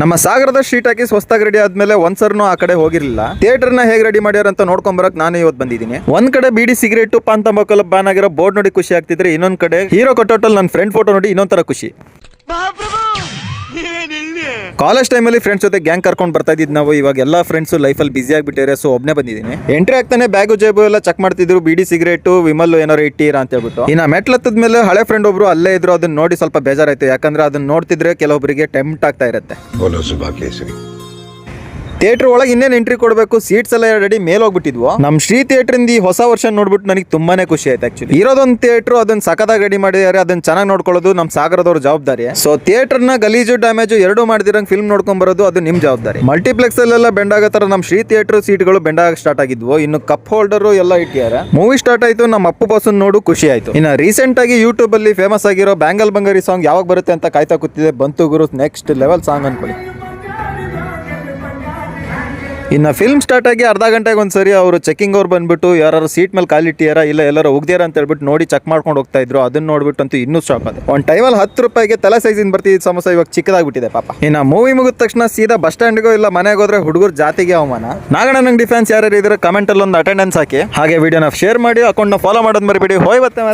ನಮ್ಮ ಸಾಗರದ ಶೀಟ್ ಹಾಕಿ ಸ್ವಸ್ತಾಗಿ ರೆಡಿ ಆದ್ಮೇಲೆ ಒಂದ್ಸರ್ನು ಆ ಕಡೆ ಹೋಗಿರ್ಲಿಲ್ಲ. ಥಿಯೇಟರ್ನ ಹೇಗೆ ರೆಡಿ ಮಾಡ್ಯಾರ ಅಂತ ನೋಡ್ಕೊಂಡ್ ಬರಕ್ ನಾನು ಇವತ್ತು ಬಂದಿದ್ದೀನಿ. ಒಂದ್ ಕಡೆ ಬಿಡಿ ಸಿಗರೇಟ್ ಪಾನ್ ತಂಬಾಕಲ್ಲ ಬ್ಯಾನ್ ಆಗಿರೋ ಬೋರ್ಡ್ ನೋಡಿ ಖುಷಿ ಆಗ್ತಿದ್ರೆ ಇನ್ನೊಂದ್ ಕಡೆ ಹೀರೋ ಕೊಟ್ಟೋಟಲ್ ನನ್ನ ಫ್ರೆಂಡ್ ಫೋಟೋ ನೋಡಿ ಇನ್ನೊಂದ್ ತರ ಖುಷಿ. ಕಾಲೇಜ್ ಟೈಮಲ್ಲಿ ಫ್ರೆಂಡ್ಸ್ ಜೊತೆ ಗ್ಯಾಂಗ್ ಕರ್ಕೊಂಡು ಬರ್ತಾ ಇದ್ದಿದ್ ನಾವು ಇವಾಗ ಎಲ್ಲ ಫ್ರೆಂಡ್ಸ್ ಲೈಫಲ್ಲಿ ಬಿಸಿ ಆಗಿಬಿಟ್ಟಿದ್ದಾರೆ ಸೊ ಒಬ್ಬನೇ ಬಂದಿದ್ದೀನಿ. ಎಂಟ್ರಿ ಆಗ್ತಾನೆ ಬ್ಯಾಗು ಜೇಬು ಎಲ್ಲ ಚೆಕ್ ಮಾಡ್ತಿದ್ರು ಬಿಡಿ ಸಿಗರೇಟು ವಿಮಲ್ ಏನಾರು ಇಟ್ಟಿರಾ ಅಂತ ಹೇಳ್ಬಿಟ್ಟು. ಇನ್ನು ಮೆಟ್ಲತ್ತದ ಮೇಲೆ ಹಳೆ ಫ್ರೆಂಡ್ ಒಬ್ರು ಅಲ್ಲೇ ಇದ್ರು ಅದನ್ನ ನೋಡಿ ಸ್ವಲ್ಪ ಬೇಜಾರಾಯ್ತು. ಯಾಕಂದ್ರೆ ಅದನ್ನ ನೋಡ್ತಿದ್ರೆ ಕೆಲವೊಬ್ಬರಿಗೆ ಟೆಂಪ್ಟ್ ಆಗ್ತಾ ಇರುತ್ತೆ. ಥಿಯೇಟರ್ ಒಳಗೆ ಇನ್ನೇನು ಎಂಟ್ರಿ ಕೊಡಬೇಕು? ಸೀಟ್ಸ್ ಎಲ್ಲ ರೆಡಿ ಮೇಲೆ ಹೋಗ್ಬಿಟ್ಟಿದ್ವು? ನಮ್ಮ ಶ್ರೀ ಥಿಯೇಟರ್ ಇಂದ ಈ ಹೊಸ ವರ್ಷ ನೋಡ್ಬಿಟ್ಟು ನನಗೆ ತುಂಬಾನೇ ಖುಷಿ ಆಯ್ತು ಆಕ್ಚುಲಿ ಇರೋದೊಂದು ಥಿಯೇಟರ್ ಅದನ್ನ ಸಖತ್ತಾಗಿ ರೆಡಿ ಮಾಡಿದ್ದಾರೆ ಅದನ್ನ ಚೆನ್ನಾಗಿ ನೋಡ್ಕೊಳ್ಳೋದು ನಮ್ಮ ಸಾಗರದವ್ರ ಜವಾಬ್ದಾರಿ. ಸೊ ಥಿಯೇಟರ್ನ ಗಲೀಜು ಡ್ಯಾಮೇಜು ಎರಡು ಮಾಡಿದಿರಂಗ್ ಫಿಲ್ಮ್ ನೋಡ್ಕೊಂಡ್ ಬರೋದು ಅದು ನಿಮ್ ಜವಾಬ್ದಾರಿ. ಮಲ್ಟಿಪ್ಲೆಕ್ಸ್ ಅಲ್ಲೆಲ್ಲ ಬೆಂಡ್ ಆಗೋ ತರ ನಮ್ಮ ಶ್ರೀ ಥಿಯೇಟರ್ ಸೀಟ್ಗಳು ಬೆಂಡ್ ಆಗ ಸ್ಟಾರ್ಟ್ ಆಗಿದ್ವು. ಇನ್ನು ಕಪ್ ಹೋಲ್ಡರ್ ಎಲ್ಲ ಇಟ್ಟಿದ್ದಾರೆ ಮೂವಿ ಸ್ಟಾರ್ಟ್ ಆಯ್ತು ನಮ್ಮ ಅಪ್ಪು ಬಾಸನ್ ನೋಡು ಖುಷಿ ಆಯ್ತು. ಇನ್ನು ರೀಸೆಂಟ್ ಆಗಿ ಯೂಟ್ಯೂಬ್ ಅಲ್ಲಿ ಫೇಮಸ್ ಆಗಿರೋ ಬ್ಯಾಂಗಲ್ ಬಂಗಾರಿ ಸಾಂಗ್ ಯಾವಾಗ ಬರುತ್ತೆ ಅಂತ ಕಾಯ್ತಾ ಕೂತಿದೆ ಬಂತು ಗುರು ನೆಕ್ಸ್ಟ್ ಲೆವೆಲ್ ಸಾಂಗ್ ಅನ್ಕೊಳ್ಳಿ. ಇನ್ನು ಫಿಲ್ಮ್ ಸ್ಟಾರ್ಟ್ ಆಗಿ ಅರ್ಧ ಗಂಟೆಗೆ ಒಂದ್ಸರಿ ಅವರು ಚೆಕಿಂಗ್ ಅವ್ರು ಬಂದ್ಬಿಟ್ಟು ಯಾರು ಸೀಟ್ ಮೇಲೆ ಕಾಲಿಟ್ಟಿಯಾರ ಇಲ್ಲ ಎಲ್ಲರೂ ಹೋಗ್ದಿಯಾರ ಅಂತ ಹೇಳ್ಬಿಟ್ಟು ನೋಡಿ ಚೆಕ್ ಮಾಡ್ಕೊಂಡು ಹೋಗ್ತಾ ಇದ್ರು. ಅದನ್ನ ನೋಡ್ಬಿಟ್ಟಂತೂ ಇನ್ನೂ ಸ್ಟಾಪ್ ಅದೇ ಒಂದು ಟೈಮಲ್ಲಿ ಹತ್ತು ರೂಪಾಯಿಗೆ ತಲೆ ಸೈಜಿಂದ ಬರ್ತಿದ್ದ ಸಮಸ್ಯೆ ಇವಾಗ ಚಿಕ್ಕದಾಗ್ಬಿಟ್ಟಿದೆ ಪಾಪ. ಇನ್ನು ಮೂವಿ ಮುಗಿದ ತಕ್ಷಣ ಸೀದಾ ಬಸ್ ಸ್ಟ್ಯಾಂಡ್ಗೋ ಇಲ್ಲ ಮನೆಗೆ ಹೋದ್ರೆ ಹುಡುಗರು ಜಾತಿಗೆ ಅವಮಾನ. ನಾಗಣ್ಣನಂಗ್ ಡಿಫೆನ್ಸ್ ಯಾರ್ಯಾರು ಇದ್ರೆ ಕಮೆಂಟಲ್ಲಿ ಒಂದು ಅಟೆಂಡೆನ್ಸ್ ಹಾಕಿ. ಹಾಗೆ ವಿಡಿಯೋನ ಶೇರ್ ಮಾಡಿ ಅಕೌಂಟ್ನ ಫಾಲೋ ಮಾಡೋದು ಮರಿಬೇಡಿ. ಹೋಯ್ ಬತ್ತೆ